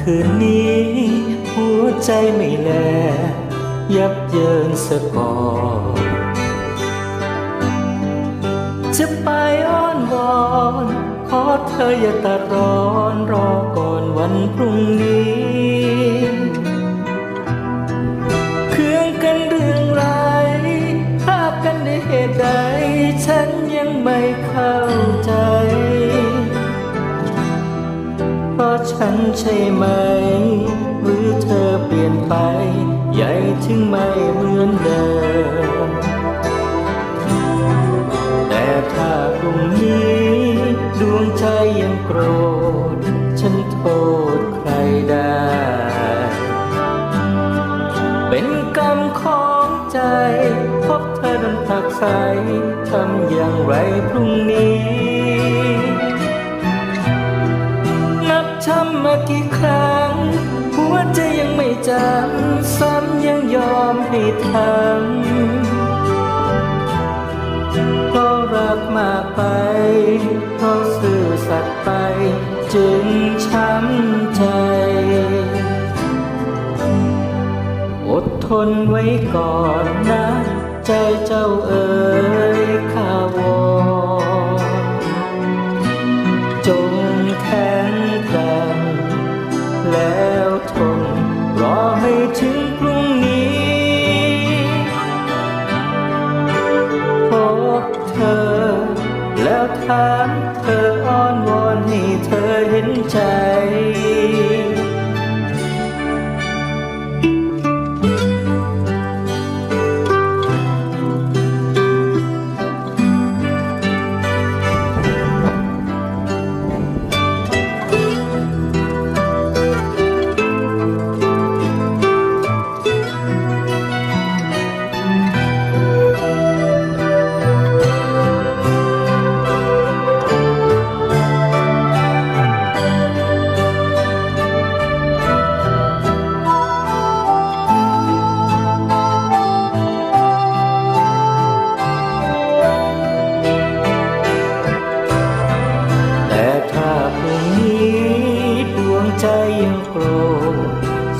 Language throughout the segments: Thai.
คืนนี้ หัวใจไม่แล ยับเยินสะก่อนจะไปอ้อนวอน ขอเธออย่าตัดร้อนรอก่อนวันพรุ่งนี้เครื่องกันเรื่องไรภาพกันในเหตุใด ฉันยังไม่เข้าใจ ฉันใช่ไหม หรือเธอเปลี่ยนไป ใหญ่ถึงไม่เหมือนเดิม แต่ถ้าพรุ่งนี้ ดวงใจยังโกรธ ฉันโทษใครได้ เป็นกรรมของใจ พบเธอดันผักใสทำอย่างไรพรุ่งนี้ มากี่ครั้ง หัวใจยังไม่จำซ้ำยังยอมให้ทำเพราะรักมากไปเพราะซื่อสัตย์ไป จึงช้ำใจ อดทนไว้ก่อนนะ ใจเจ้าเอ๋ย แ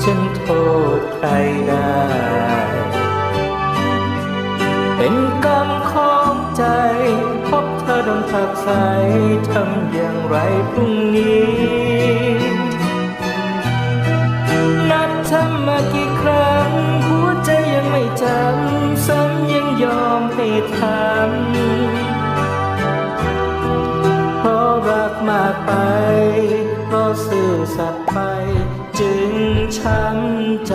ฉันโทษใครได้ เป็นกรรมของใจ พบเธอโดนผักใสทำอย่างไรพรุ่งนี้ นับทำมากี่ครั้ง หัวใจยังไม่จำซ้ำยังยอมให้ทำเพราะรักมากไปเพราะซื่อสัตย์ไป จึงช้ำใจ